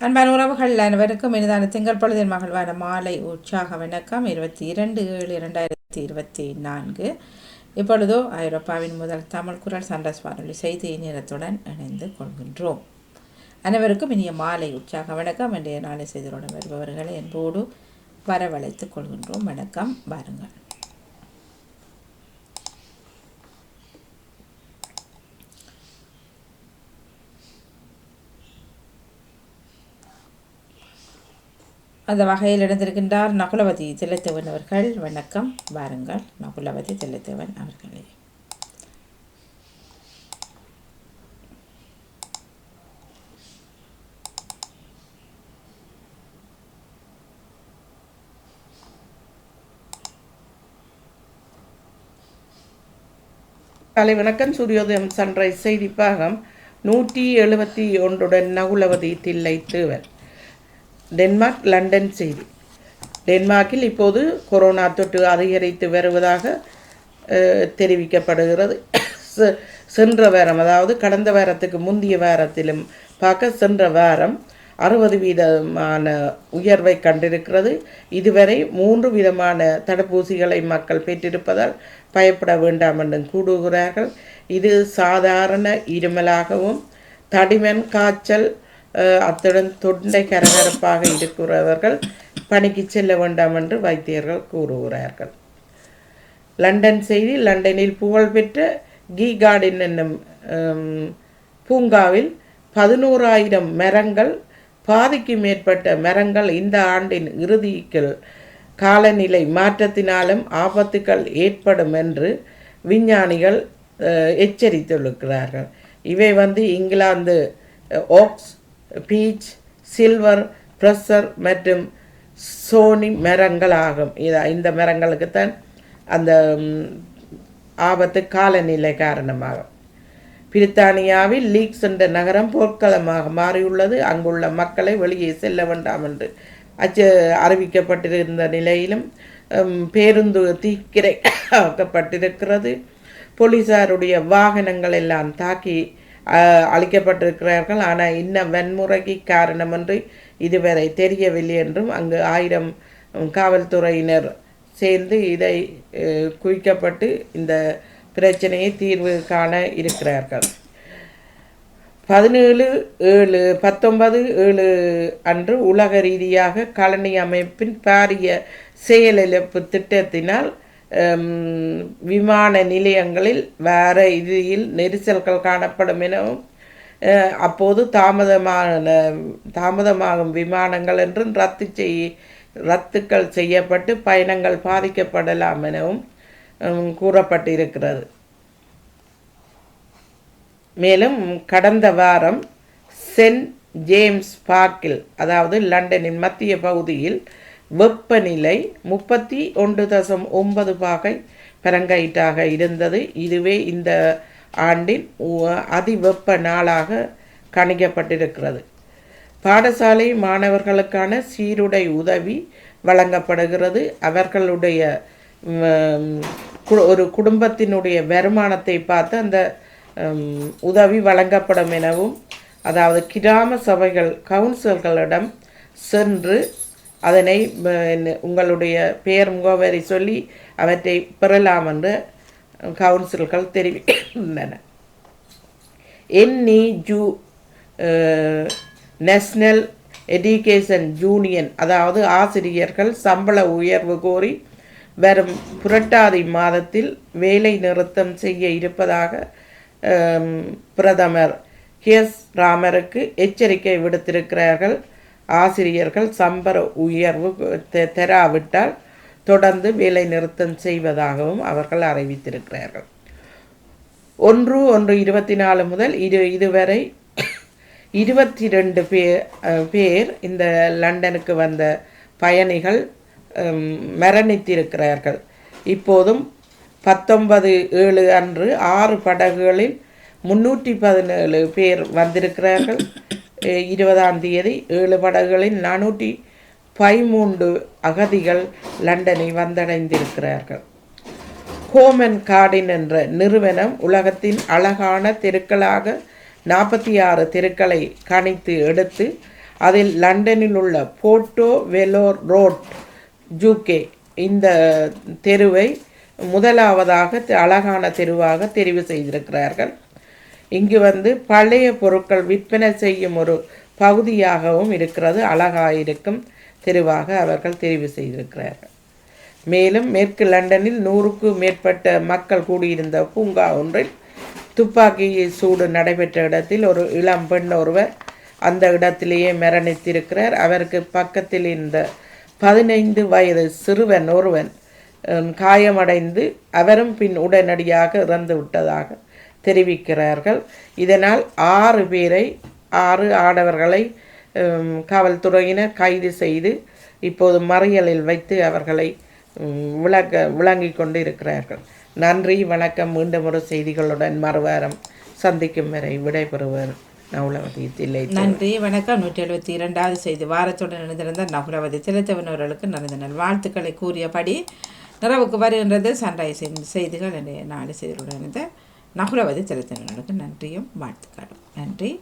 அன்பான உறவுகள் அனைவருக்கும் இனிதான திங்கள் பொழுதின் மகிழ்வான மாலை உற்சாக வணக்கம். இருபத்தி இரண்டு ஏழு இரண்டாயிரத்தி இருபத்தி நான்கு. இப்பொழுதோ ஐரோப்பாவின் முதல் தமிழ் குரல் சண்டஸ் வானொலி செய்தி நேரத்துடன் இணைந்து கொள்கின்றோம். அனைவருக்கும் இனிய மாலை உற்சாக வணக்கம். இன்றைய நாளை செய்தியுடன் வருபவர்களை என்போடு வரவழைத்துக் கொள்கின்றோம். வணக்கம். வாருங்கள். அந்த வகையில் எழுந்திருக்கின்றார் நகுலவதி தில்லைத்தேவன் அவர்கள். வணக்கம். வாருங்கள். நகுலவதி தில்லைத்தேவன் அவர்களே. காலை வணக்கம். சூரியோதயம் சன்ரைஸ் செய்தி பாகம் நூற்றி எழுபத்தி ஒன்றுடன் நகுலவதி தில்லை டென்மார்க் லண்டன் செய்தி. டென்மார்க்கில் இப்போது கொரோனா தொற்று அதிகரித்து வருவதாக தெரிவிக்கப்படுகிறது. செ- சென்ற வாரம் அதாவது கடந்த வாரத்துக்கு முந்தைய வாரத்திலும் பார்க்க சென்ற வாரம் அறுபது வீதமான உயர்வை கண்டிருக்கிறது. இதுவரை மூன்று விதமான தடுப்பூசிகளை மக்கள் பெற்றிருப்பதால் பயப்பட வேண்டாம் என்றும் கூடுகிறார்கள் இது சாதாரண இருமலாகவும் தடிமன் காய்ச்சல் அத்துடன் தொண்டை கரகரப்பாக இருக்கிறவர்கள் பணிக்கு செல்ல வேண்டாம் என்று வைத்தியர்கள் கூறுகிறார்கள். லண்டன் செய்தி லண்டனில் புகழ்பெற்ற கீ கார்டன் என்னும் பூங்காவில் பதினோராயிரம் மரங்கள் பாதிக்கு மேற்பட்ட மரங்கள் இந்த ஆண்டின் இறுதிக்குள் காலநிலை மாற்றத்தினாலும் ஆபத்துக்கள் ஏற்படும் என்று விஞ்ஞானிகள் எச்சரித்துள்ளார்கள். இவை வந்து England oaks beech silver birch மற்றும் சோனி மரங்கள் ஆகும் இது இந்த மரங்களுக்குத்தான் அந்த ஆபத்து காலநிலை காரணமாகும் பிரித்தானியாவில் லீக்ஸ் என்ற நகரம் போர்க்களமாக மாறியுள்ளது. அங்குள்ள மக்களை வெளியே செல்ல வேண்டாம் என்று அச்சு அறிவிக்கப்பட்டிருந்த நிலையிலும் பேருந்து தீக்கிரைக்கப்பட்டிருக்கிறது. போலீசாருடைய வாகனங்கள் எல்லாம் தாக்கி அழிக்கப்பட்டிருக்கிறார்கள். ஆனால் இன்னும் வன்முறைக்கு காரணமின்றி இதுவரை தெரியவில்லை என்றும் அங்கு ஆயிரம் காவல்துறையினர் சேர்ந்து இதை குவிக்கப்பட்டு இந்த பிரச்சனையை தீர்வு காண இருக்கிறார்கள். பதினேழு ஏழு பத்தொன்பது ஏழு அன்று உலக ரீதியாக காலனி அமைப்பின் பாரிய செயலிழப்பு திட்டத்தினால் விமான நிலையங்களில் வேற இதில் நெரிசல்கள் காணப்படும் எனவும் அப்போது தாமதமான தாமதமாகும் விமானங்கள் என்றும் ரத்து செய் ரத்துக்கள் செய்யப்பட்டு பயணங்கள் பாதிக்கப்படலாம் எனவும் கூறப்பட்டிருக்கிறது. மேலும் கடந்த வாரம் சென்ட் ஜேம்ஸ் பார்க்கில் அதாவது லண்டனின் மத்திய பகுதியில் வெப்பநிலை முப்பத்தி ஒன்று தசம் ஒன்பது பாகை பரங்கைட்டாக இருந்தது. இதுவே இந்த ஆண்டின் அதிவெப்ப நாளாக கணிக்கப்பட்டிருக்கிறது. பாடசாலை மாணவர்களுக்கான சீருடை உதவி வழங்கப்படுகிறது. அவர்களுடைய கு- ஒரு குடும்பத்தினுடைய வருமானத்தை பார்த்து அந்த உதவி வழங்கப்படும் எனவும் அதாவது கிராம சபைகள் கவுன்சில்களிடம் சென்று அதனை உங்களுடைய பெயர் முகவரி சொல்லி அவற்றை பெறலாம் என்று கவுன்சில்கள் தெரிவிக்கின்றன. N E U national education union அதாவது ஆசிரியர்கள் சம்பள உயர்வு கோரி வரும் புரட்டாதி மாதத்தில் வேலை நிறுத்தம் செய்ய இருப்பதாக பிரதமர் கே எஸ் ராமருக்கு எச்சரிக்கை விடுத்திருக்கிறார்கள். ஆசிரியர்கள் சம்பர உயர்வு தெ- தராவிட்டால் தொடர்ந்து வேலை நிறுத்தம் செய்வதாகவும் அவர்கள் அறிவித்திருக்கிறார்கள். ஒன்று ஒன்று இருபத்தி நாலு முதல் இது இதுவரை இருபத்தி ரெண்டு பேர் பேர் இந்த லண்டனுக்கு வந்த பயணிகள் மரணித்திருக்கிறார்கள். இப்போதும் பத்தொன்பது ஏழு அன்று ஆறு படகுகளில் முன்னூற்றி பதினேழு பேர் வந்திருக்கிறார்கள். இருபதாம் தேதி ஏழு படகுகளில் நானூற்றி பதிமூன்று அகதிகள் லண்டனை வந்தடைந்திருக்கிறார்கள். கோமன் கார்டின் என்ற நிறுவனம் உலகத்தின் அழகான தெருக்களாக நாற்பத்தி ஆறு தெருக்களை கணித்து எடுத்து அதில் லண்டனில் உள்ள போர்ட்டோ வெலோர் ரோட் ஜூகே இந்த தெருவை முதலாவதாக அழகான தெருவாக தெரிவு செய்திருக்கிறார்கள். இங்கு வந்து பழைய பொருட்கள் விற்பனை செய்யும் ஒரு பகுதியாகவும் இருக்கிறது. அழகாயிருக்கும் தெருவாக அவர்கள் தெரிவு செய்திருக்கிறார்கள். மேலும் மேற்கு லண்டனில் நூறுக்கும் மேற்பட்ட மக்கள் கூடியிருந்த பூங்கா ஒன்றில் துப்பாக்கி சூடு நடைபெற்ற இடத்தில் ஒரு இளம் பெண் ஒருவர் அந்த இடத்திலேயே மரணித்திருக்கிறார். அவருக்கு பக்கத்தில் இருந்த பதினைந்து வயது சிறுவன் ஒருவன் காயமடைந்து அவரும் பின் உடனடியாக இறந்து விட்டதாக தெரிவிக்கிறார்கள். இதனால் ஆறு பேரை ஆறு ஆடவர்களை காவல்துறையினர் கைது செய்து இப்போது மறியலில் வைத்து அவர்களை விளக்க விளங்கி கொண்டு இருக்கிறார்கள் நன்றி வணக்கம். மீண்டும் ஒரு செய்திகளுடன் மறுவாரம் சந்திக்கும் வரை விடைபெறுவர் நவுலவதி தில்லை நன்றி வணக்கம். நூற்றி எழுபத்தி இரண்டாவது செய்தி. வாரத்துடன் இணைந்திருந்த நகுலவதி திருத்தவனவர்களுக்கு நடந்த நல் வாழ்த்துக்களை கூறியபடி நிறவுக்கு வருகின்றது சன்ரைஸின் செய்திகள். என்ற நாலு செய்திகளுடன் இணைந்த நகுலவதி திரைத்தவனுக்கு நன்றியும் வாழ்த்துக்களும். நன்றி.